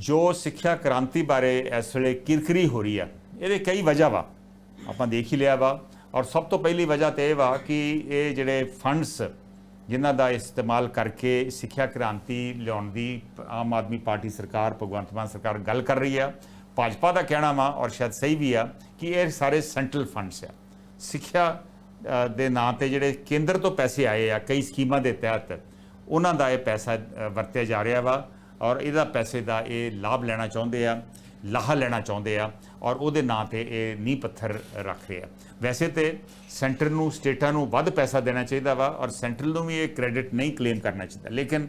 ਜੋ ਸਿੱਖਿਆ ਕ੍ਰਾਂਤੀ ਬਾਰੇ ਇਸ ਵੇਲੇ ਕਿਰਕਰੀ ਹੋ ਰਹੀ ਆ ਇਹਦੇ ਕਈ ਵਜ੍ਹਾ ਵਾ। ਆਪਾਂ ਦੇਖ ਹੀ ਲਿਆ ਵਾ। ਔਰ ਸਭ ਤੋਂ ਪਹਿਲੀ ਵਜ੍ਹਾ ਤੇ ਇਹ ਵਾ ਕਿ ਇਹ ਜਿਹੜੇ ਫੰਡਸ ਜਿਨ੍ਹਾਂ ਦਾ ਇਸਤੇਮਾਲ ਕਰਕੇ ਸਿੱਖਿਆ ਕ੍ਰਾਂਤੀ ਲਿਆਉਣ ਦੀ ਆਮ ਆਦਮੀ ਪਾਰਟੀ ਸਰਕਾਰ, ਭਗਵੰਤ ਮਾਨ ਸਰਕਾਰ ਗੱਲ ਕਰ ਰਹੀ ਆ। ਭਾਜਪਾ ਦਾ ਕਹਿਣਾ ਵਾ ਔਰ ਸ਼ਾਇਦ ਸਹੀ ਵੀ ਆ ਕਿ ਇਹ ਸਾਰੇ ਸੈਂਟਰਲ ਫੰਡਸ ਆ। ਸਿੱਖਿਆ ਦੇ ਨਾਂ ਤੇ ਜਿਹੜੇ ਕੇਂਦਰ ਤੋਂ ਪੈਸੇ ਆਏ ਆ, ਕਈ ਸਕੀਮਾਂ ਦੇ ਤਹਿਤ, ਉਹਨਾਂ ਦਾ ਇਹ ਪੈਸਾ ਵਰਤਿਆ ਜਾ ਰਿਹਾ ਵਾ। ਔਰ ਇਹਦਾ ਪੈਸੇ ਦਾ ਇਹ ਲਾਭ ਲੈਣਾ ਚਾਹੁੰਦੇ ਆ ਲਾਹਾ ਲੈਣਾ ਚਾਹੁੰਦੇ ਆ ਔਰ ਉਹਦੇ ਨਾਂ ਤੇ ਇਹ ਨੀਂਹ ਪੱਥਰ ਰੱਖ ਰਹੇ ਆ। ਵੈਸੇ ਤੇ ਸੈਂਟਰ ਨੂੰ ਸਟੇਟਾਂ ਨੂੰ ਵੱਧ ਪੈਸਾ ਦੇਣਾ ਚਾਹੀਦਾ ਵਾ ਔਰ ਸੈਂਟਰਲ ਨੂੰ ਵੀ ਇਹ ਕ੍ਰੈਡਿਟ ਨਹੀਂ ਕਲੇਮ ਕਰਨਾ ਚਾਹੀਦਾ। ਲੇਕਿਨ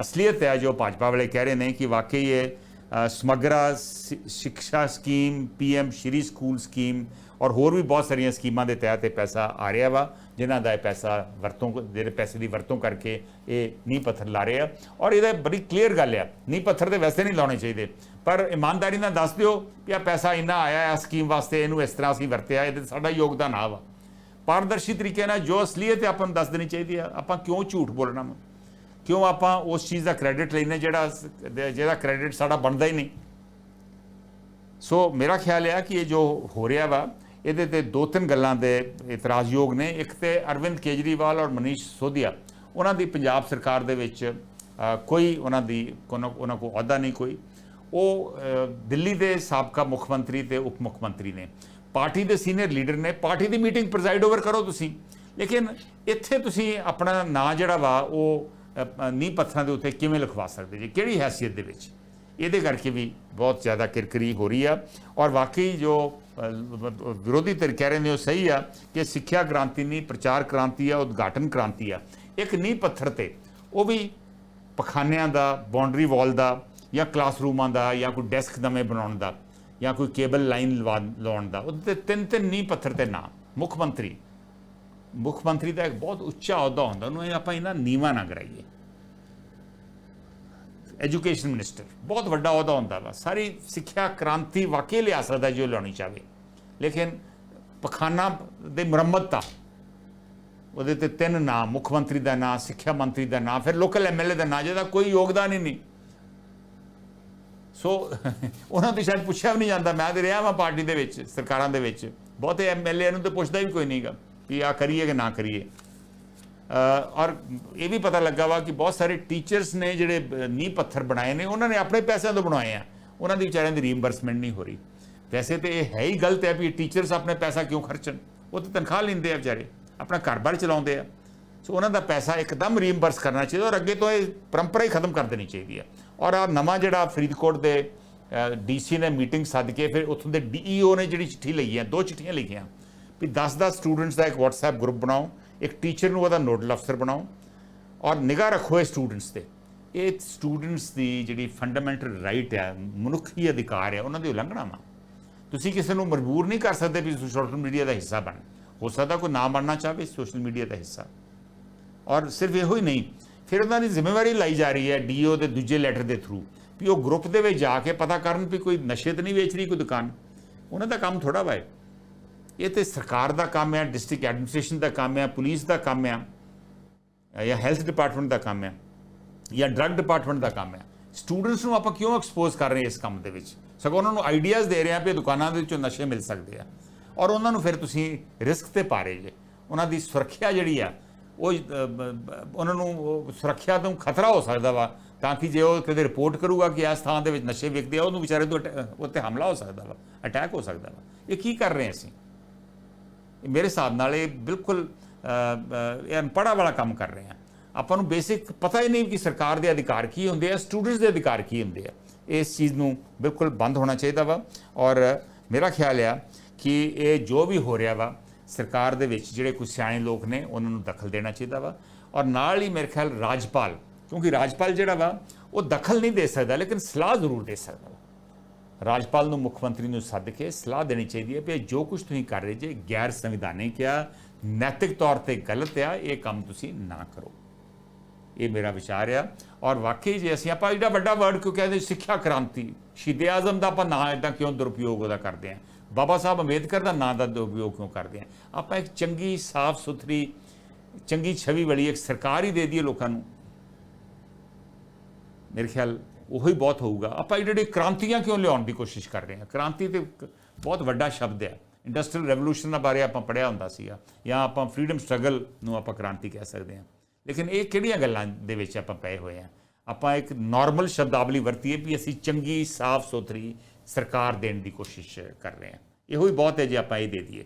ਅਸਲੀਅਤ ਹੈ ਜੋ ਭਾਜਪਾ ਵਾਲੇ ਕਹਿ ਰਹੇ ਨੇ ਕਿ ਵਾਕਈ ਇਹ ਅ, ਸਮਗਰਾ ਸਿ- Shiksha scheme PM Shri school scheme ਔਰ ਹੋਰ ਵੀ ਬਹੁਤ ਸਾਰੀਆਂ ਸਕੀਮਾਂ ਦੇ ਤਹਿਤ ਇਹ ਪੈਸਾ ਆ ਰਿਹਾ ਵਾ, ਜਿਨ੍ਹਾਂ ਦਾ ਇਹ ਪੈਸਾ ਵਰਤੋਂ ਜਿਹੜੇ ਪੈਸੇ ਦੀ ਵਰਤੋਂ ਕਰਕੇ ਇਹ ਨੀਂਹ ਪੱਥਰ ਲਾ ਰਹੇ ਆ। ਔਰ ਇਹਦਾ ਬੜੀ ਕਲੀਅਰ ਗੱਲ ਆ, ਨੀਂਹ ਪੱਥਰ ਤੇ ਵੈਸੇ ਨਹੀਂ ਲਾਉਣੇ ਚਾਹੀਦੇ, ਪਰ ਇਮਾਨਦਾਰੀ ਨਾਲ ਦੱਸ ਦਿਓ ਕਿ ਆ ਪੈਸਾ ਇੰਨਾ ਆਇਆ ਹੈ ਸਕੀਮ ਵਾਸਤੇ, ਇਹਨੂੰ ਇਸ ਤਰ੍ਹਾਂ ਅਸੀਂ ਵਰਤਿਆ, ਇਹਦੇ ਸਾਡਾ ਯੋਗਦਾਨ ਆ ਵਾ। ਪਾਰਦਰਸ਼ੀ ਤਰੀਕੇ ਨਾਲ ਜੋ ਅਸਲੀਅਤ ਆਪਾਂ ਨੂੰ ਦੱਸ ਦੇਣੀ ਚਾਹੀਦੀ ਆ, ਆਪਾਂ ਕਿਉਂ ਝੂਠ ਬੋਲਣਾ ਵਾ? ਕਿਉਂ ਆਪਾਂ ਉਸ ਚੀਜ਼ ਦਾ ਕ੍ਰੈਡਿਟ ਲੈਣਾ ਜਿਹੜਾ ਜਿਹਦਾ ਕ੍ਰੈਡਿਟ ਸਾਡਾ ਬਣਦਾ ਹੀ ਨਹੀਂ? ਸੋ ਮੇਰਾ ਖਿਆਲ ਹੈ ਕਿ ਇਹ ਜੋ ਹੋ ਰਿਹਾ ਵਾ ਇਹਦੇ ਤੇ ਦੋ ਤਿੰਨ ਗੱਲਾਂ ਦੇ ਇਤਰਾਜ਼ਯੋਗ ਨੇ। ਇੱਕ ਤੇ ਅਰਵਿੰਦ ਕੇਜਰੀਵਾਲ ਔਰ ਮਨੀਸ਼ ਸੋਧਿਆ ਉਹਨਾਂ ਦੀ ਪੰਜਾਬ ਸਰਕਾਰ ਦੇ ਵਿੱਚ ਕੋਈ ਉਹਨਾਂ ਦੀ कोनो- ਉਹਨਾਂ ਕੋ ਅਹੁਦਾ ਨਹੀਂ ਕੋਈ। ਉਹ ਦਿੱਲੀ ਦੇ ਸਾਬਕਾ ਮੁੱਖ ਮੰਤਰੀ ਤੇ ਉਪ ਮੁੱਖ ਮੰਤਰੀ ਨੇ। ਪਾਰਟੀ ਦੇ ਸੀਨੀਅਰ ਲੀਡਰ ਨੇ। ਪਾਰਟੀ ਦੀ ਮੀਟਿੰਗ ਪ੍ਰੈਜ਼ਾਈਡ ਓਵਰ ਕਰੋ ਤੁਸੀਂ। ਲੇਕਿਨ ਇੱਥੇ ਤੁਸੀਂ ਆਪਣਾ ਨਾਂ ਜਿਹੜਾ ਵਾ ਉਹ ਅ, ਨੀਂਹ ਪੱਥਰਾਂ ਦੇ ਉੱਤੇ ਕਿਵੇਂ ਲਿਖਵਾ ਸਕਦੇ ਜੀ? ਕਿਹੜੀ ਹੈਸੀਅਤ ਦੇ ਵਿੱਚ? ਇਹਦੇ ਕਰਕੇ ਵੀ ਬਹੁਤ ਜ਼ਿਆਦਾ ਕਿਰਕਰੀ ਹੋ ਰਹੀ ਆ। ਔਰ ਵਾਕਈ ਜੋ ਵਿਰੋਧੀ ਧਿਰ ਕਹਿ ਰਹੇ ਨੇ, ਉਹ ਸਹੀ ਆ ਕਿ ਸਿੱਖਿਆ ਕ੍ਰਾਂਤੀ ਨਹੀਂ ਪ੍ਰਚਾਰ ਕ੍ਰਾਂਤੀ ਆ, ਉਦਘਾਟਨ ਕ੍ਰਾਂਤੀ ਆ। ਇੱਕ ਨੀਂਹ ਪੱਥਰ ਤੇ ਉਹ ਵੀ ਪਖਾਨਿਆਂ ਦਾ ਬਾਉਂਡਰੀ ਵਾਲ ਦਾ, ਜਾਂ ਕਲਾਸਰੂਮਾਂ ਦਾ, ਜਾਂ ਕੋਈ ਡੈਸਕ ਨਵੇਂ ਬਣਾਉਣ ਦਾ, ਜਾਂ ਕੋਈ ਕੇਬਲ ਲਾਈਨ ਲਾਉਣ ਦਾ, ਉਹਦੇ ਤੇ ਤਿੰਨ ਤਿੰਨ ਨੀਂਹ ਪੱਥਰ ਤੇ ਨਾ, ਮੁੱਖ ਮੰਤਰੀ। ਮੁੱਖ ਮੰਤਰੀ ਦਾ ਇੱਕ ਬਹੁਤ ਉੱਚਾ ਅਹੁਦਾ ਹੁੰਦਾ, ਉਹਨੂੰ ਇਹ ਆਪਾਂ ਇਹਨਾਂ ਨੀਵਾਂ ਨਾ ਕਰਾਈਏ। Education minister. ਬਹੁਤ ਵੱਡਾ ਅਹੁਦਾ ਹੁੰਦਾ ਵਾ। ਸਾਰੀ ਸਿੱਖਿਆ ਕ੍ਰਾਂਤੀ ਵਾਕਈ ਲਿਆ ਸਕਦਾ ਜੋ ਲਾਉਣੀ ਚਾਹੇ ਲੇਕਿਨ ਪਖਾਨਾ ਦੇ ਮੁਰੰਮਤ ਦਾ ਉਹਦੇ ਤੇ ਤਿੰਨ ਨਾਂ ਮੁੱਖ ਮੰਤਰੀ ਦਾ ਨਾਂ ਸਿੱਖਿਆ ਮੰਤਰੀ ਦਾ ਨਾਂ ਫਿਰ ਲੋਕਲ ਐਮਐਲਏ ਦਾ ਨਾਂ ਜਿਹਦਾ ਕੋਈ ਯੋਗਦਾਨ ਹੀ ਨਹੀਂ। ਸੋ ਉਹਨਾਂ ਤੋਂ ਸ਼ਾਇਦ ਪੁੱਛਿਆ ਵੀ ਨਹੀਂ ਜਾਂਦਾ। ਮੈਂ ਤੇ ਰਿਹਾ ਵਾਂ ਪਾਰਟੀ ਦੇ ਵਿੱਚ, ਸਰਕਾਰਾਂ ਦੇ ਵਿੱਚ। ਬਹੁਤੇ ਐਮਐਲਏ ਨੂੰ ਤਾਂ ਪੁੱਛਦਾ ਵੀ ਕੋਈ ਨਹੀਂਗਾ ਵੀ ਆ ਕਰੀਏ ਕਿ ਨਾ ਕਰੀਏ। ਔਰ ਇਹ ਵੀ ਪਤਾ ਲੱਗਾ ਵਾ ਕਿ ਬਹੁਤ ਸਾਰੇ ਟੀਚਰਸ ਨੇ ਜਿਹੜੇ ਨੀਂਹ ਪੱਥਰ ਬਣਾਏ ਨੇ, ਉਹਨਾਂ ਨੇ ਆਪਣੇ ਪੈਸਿਆਂ ਤੋਂ ਬਣਾਏ ਆ। ਉਹਨਾਂ ਦੀ ਵਿਚਾਰਿਆਂ ਦੀ ਰੀਇੰਬਰਸਮੈਂਟ ਨਹੀਂ ਹੋ ਰਹੀ। ਵੈਸੇ ਤੇ ਇਹ ਹੈ ਹੀ ਗਲਤ ਹੈ ਵੀ ਟੀਚਰਸ ਆਪਣੇ ਪੈਸਾ ਕਿਉਂ ਖਰਚਣ? ਉਹ ਤਾਂ ਤਨਖਾਹ ਲੈਂਦੇ ਆ ਵਿਚਾਰੇ, ਆਪਣਾ ਘਰ-ਬਾਰ ਚਲਾਉਂਦੇ ਆ। ਸੋ ਉਹਨਾਂ ਦਾ ਪੈਸਾ ਇੱਕਦਮ ਰੀਇੰਬਰਸ ਕਰਨਾ ਚਾਹੀਦਾ ਔਰ ਅੱਗੇ ਤੋਂ ਇਹ ਪਰੰਪਰਾ ਹੀ ਖਤਮ ਕਰ ਦੇਣੀ ਚਾਹੀਦੀ ਆ। ਔਰ ਆ ਨਵਾਂ ਜਿਹੜਾ ਫਰੀਦਕੋਟ ਦੇ ਡੀਸੀ ਨੇ ਮੀਟਿੰਗ ਸੱਦ ਕੇ ਫਿਰ ਉੱਥੋਂ ਦੇ ਡੀਈਓ ਨੇ ਜਿਹੜੀ ਚਿੱਠੀ ਲਈ ਹੈ ਦੋ ਚਿੱਠੀਆਂ ਲਿਖੀਆਂ। ਵੀ 10-10 ਸਟੂਡੈਂਟਸ ਦਾ ਇੱਕ WhatsApp ਗਰੁੱਪ ਬਣਾਓ ਇੱਕ ਟੀਚਰ ਨੂੰ ਉਹਦਾ ਨੋਡਲ ਅਫਸਰ ਬਣਾਓ ਔਰ ਨਿਗਾਹ ਰੱਖੋ ਇਹ ਸਟੂਡੈਂਟਸ ਤੇ। ਇਹ ਸਟੂਡੈਂਟਸ ਦੀ ਜਿਹੜੀ ਫੰਡਾਮੈਂਟਲ ਰਾਈਟ ਹੈ ਮਨੁੱਖੀ ਅਧਿਕਾਰ ਹੈ ਉਹਨਾਂ ਦੀ ਉਲੰਘਣਾ ਵਾ। ਤੁਸੀਂ ਕਿਸੇ ਨੂੰ ਮਜਬੂਰ ਨਹੀਂ ਕਰ ਸਕਦੇ ਵੀ ਸੋਸ਼ਲ ਮੀਡੀਆ ਦਾ ਹਿੱਸਾ ਬਣ ਹੋ ਸਕਦਾ ਕੋਈ ਨਾ ਬਣਨਾ ਚਾਹਵੇ ਸੋਸ਼ਲ ਮੀਡੀਆ ਦਾ ਹਿੱਸਾ। ਔਰ ਸਿਰਫ ਇਹੋ ਹੀ ਨਹੀਂ, ਫਿਰ ਉਹਨਾਂ ਦੀ ਜ਼ਿੰਮੇਵਾਰੀ ਲਾਈ ਜਾ ਰਹੀ ਹੈ ਡੀਓ ਦੇ ਦੂਜੇ ਲੈਟਰ ਦੇ ਥਰੂ, ਵੀ ਉਹ ਗਰੁੱਪ ਦੇ ਵਿੱਚ ਜਾ ਕੇ ਪਤਾ ਕਰਨ ਵੀ ਕੋਈ ਨਸ਼ੇ 'ਤੇ ਨਹੀਂ ਵੇਚ ਰਹੀ, ਕੋਈ ਦੁਕਾਨ। ਉਹਨਾਂ ਦਾ ਕੰਮ ਥੋੜਾ ਵਾ ਹੈ ਇਹ ਤੇ ਸਰਕਾਰ ਦਾ ਕੰਮ ਹੈ ਡਿਸਟ੍ਰਿਕਟ ਐਡਮਿਨਿਸਟ੍ਰੇਸ਼ਨ ਦਾ ਕੰਮ ਹੈ ਪੁਲਿਸ ਦਾ ਕੰਮ ਹੈ, ਜਾਂ ਹੈਲਥ ਡਿਪਾਰਟਮੈਂਟ ਦਾ ਕੰਮ ਹੈ, ਜਾਂ ਡਰੱਗ ਡਿਪਾਰਟਮੈਂਟ ਦਾ ਕੰਮ ਹੈ। ਸਟੂਡੈਂਟਸ ਨੂੰ ਆਪਾਂ ਕਿਉਂ ਐਕਸਪੋਜ਼ ਕਰ ਰਹੇ ਇਸ ਕੰਮ ਦੇ ਵਿੱਚ? ਸਗੋਂ ਉਹਨਾਂ ਨੂੰ ਆਈਡੀਆਜ਼ ਦੇ ਰਹੇ ਹਾਂ ਵੀ ਦੁਕਾਨਾਂ ਦੇ ਵਿੱਚੋਂ ਨਸ਼ੇ ਮਿਲ ਸਕਦੇ ਆ। ਔਰ ਉਹਨਾਂ ਨੂੰ ਫਿਰ ਤੁਸੀਂ ਰਿਸਕ ਤੇ ਪਾ ਰਹੇ ਜੇ। ਉਹਨਾਂ ਦੀ ਸੁਰੱਖਿਆ ਜਿਹੜੀ ਆ, ਉਹ ਉਹਨਾਂ ਨੂੰ ਉਹ ਸੁਰੱਖਿਆ ਤੋਂ ਖਤਰਾ ਹੋ ਸਕਦਾ ਵਾ, ਤਾਂ ਕਿ ਜੇ ਉਹ ਕਦੇ ਰਿਪੋਰਟ ਕਰੂਗਾ ਕਿ ਇਸ ਥਾਂ ਦੇ ਵਿੱਚ ਨਸ਼ੇ ਵਿਕਦੇ ਆ, ਉਹਨੂੰ ਵਿਚਾਰੇ ਤੋਂ ਅਟੈ- ਉੱਤੇ ਹਮਲਾ ਹੋ ਸਕਦਾ ਵਾ ਅਟੈਕ ਹੋ ਸਕਦਾ ਵਾ। ਇਹ ਕੀ ਕਰ ਰਹੇ ਅਸੀਂ? ਮੇਰੇ ਹਿਸਾਬ ਨਾਲ ਇਹ ਬਿਲਕੁਲ ਇਹ ਅਨਪੜ੍ਹਾਂ ਵਾਲਾ ਕੰਮ ਕਰ ਰਹੇ ਆ। ਆਪਾਂ ਨੂੰ ਬੇਸਿਕ ਪਤਾ ਹੀ ਨਹੀਂ ਕਿ ਸਰਕਾਰ ਦੇ ਅਧਿਕਾਰ ਕੀ ਹੁੰਦੇ ਆ ਸਟੂਡੈਂਟਸ ਦੇ ਅਧਿਕਾਰ ਕੀ ਹੁੰਦੇ ਆ। ਇਸ ਚੀਜ਼ ਨੂੰ ਬਿਲਕੁਲ ਬੰਦ ਹੋਣਾ ਚਾਹੀਦਾ ਵਾ। ਔਰ ਮੇਰਾ ਖਿਆਲ ਆ ਕਿ ਇਹ ਜੋ ਵੀ ਹੋ ਰਿਹਾ ਵਾ, ਸਰਕਾਰ ਦੇ ਵਿੱਚ ਜਿਹੜੇ ਕੁਝ ਸਿਆਣੇ ਲੋਕ ਨੇ, ਉਹਨਾਂ ਨੂੰ ਦਖਲ ਦੇਣਾ ਚਾਹੀਦਾ ਵਾ। ਔਰ ਨਾਲ ਹੀ ਮੇਰੇ ਖਿਆਲ ਰਾਜਪਾਲ, ਕਿਉਂਕਿ ਰਾਜਪਾਲ ਜਿਹੜਾ ਵਾ, ਉਹ ਦਖਲ ਨਹੀਂ ਦੇ ਸਕਦਾ, ਲੇਕਿਨ ਸਲਾਹ ਜ਼ਰੂਰ ਦੇ ਸਕਦਾ ਵਾ। ਰਾਜਪਾਲ ਨੂੰ ਮੁੱਖ ਮੰਤਰੀ ਨੂੰ ਸੱਦ ਕੇ ਸਲਾਹ ਦੇਣੀ ਚਾਹੀਦੀ ਹੈ ਵੀ ਇਹ ਜੋ ਕੁਝ ਤੁਸੀਂ ਕਰ ਰਹੇ ਜੇ, ਗੈਰ ਸੰਵਿਧਾਨਿਕ ਆ ਨੈਤਿਕ ਤੌਰ ਤੇ ਗਲਤ ਆ, ਇਹ ਕੰਮ ਤੁਸੀਂ ਨਾ ਕਰੋ। ਇਹ ਮੇਰਾ ਵਿਚਾਰ ਆ। ਔਰ ਵਾਕਈ ਜੇ ਅਸੀਂ ਆਪਾਂ ਜਿਹੜਾ ਵੱਡਾ ਵਰਡ ਕਿਉਂ ਕਹਿੰਦੇ, ਸਿੱਖਿਆ ਕ੍ਰਾਂਤੀ, ਸ਼ਹੀਦ ਆਜ਼ਮ ਦਾ ਆਪਾਂ ਨਾਂ ਇਦਾਂ ਕਿਉਂ ਦੁਰਪਯੋਗ ਉਹਦਾ ਕਰਦੇ ਆ? ਬਾਬਾ ਸਾਹਿਬ ਅੰਬੇਦਕਰ ਦਾ ਨਾਂ ਦਾ ਦੁਰਪਯੋਗ ਕਿਉਂ ਕਰਦੇ ਆ? ਆਪਾਂ ਇੱਕ ਚੰਗੀ, ਸਾਫ਼ ਸੁਥਰੀ, ਚੰਗੀ ਛਵੀ ਵਾਲੀ ਇੱਕ ਸਰਕਾਰ ਹੀ ਦੇ ਦਈਏ ਲੋਕਾਂ ਨੂੰ। ਮੇਰੇ ਖਿਆਲ ਉਹੀ ਬਹੁਤ ਹੋਊਗਾ। ਆਪਾਂ ਇਹ ਜਿਹੜੀ ਕ੍ਰਾਂਤੀਆਂ ਕਿਉਂ ਲਿਆਉਣ ਦੀ ਕੋਸ਼ਿਸ਼ ਕਰ ਰਹੇ ਹਾਂ? ਕ੍ਰਾਂਤੀ ਤੇ ਇੱਕ ਬਹੁਤ ਵੱਡਾ ਸ਼ਬਦ ਹੈ। ਇੰਡਸਟਰੀਅਲ ਰੈਵੋਲੂਸ਼ਨ ਬਾਰੇ ਆਪਾਂ ਪੜਿਆ ਹੁੰਦਾ ਸੀਗਾ। ਜਾਂ ਆਪਾਂ ਫਰੀडम ਸਟਰਗਲ ਨੂੰ ਆਪਾਂ ਕ੍ਰਾਂਤੀ ਕਹਿ ਸਕਦੇ ਹਾਂ। ਲੇਕਿਨ ਇਹ ਕਿਹੜੀਆਂ ਗੱਲਾਂ ਦੇ ਵਿੱਚ ਆਪਾਂ ਪਏ ਹੋਏ ਹਾਂ? ਆਪਾਂ ਇੱਕ ਨਾਰਮਲ ਸ਼ਬਦਾਵਲੀ ਵਰਤੀਏ ਵੀ ਅਸੀਂ ਚੰਗੀ ਸਾਫ਼ ਸੁਥਰੀ ਸਰਕਾਰ ਦੇਣ ਦੀ ਕੋਸ਼ਿਸ਼ ਕਰ ਰਹੇ ਹਾਂ। ਇਹੋ ਹੀ ਬਹੁਤ ਹੈ ਜੇ ਆਪਾਂ ਇਹ ਦੇ ਦਈਏ।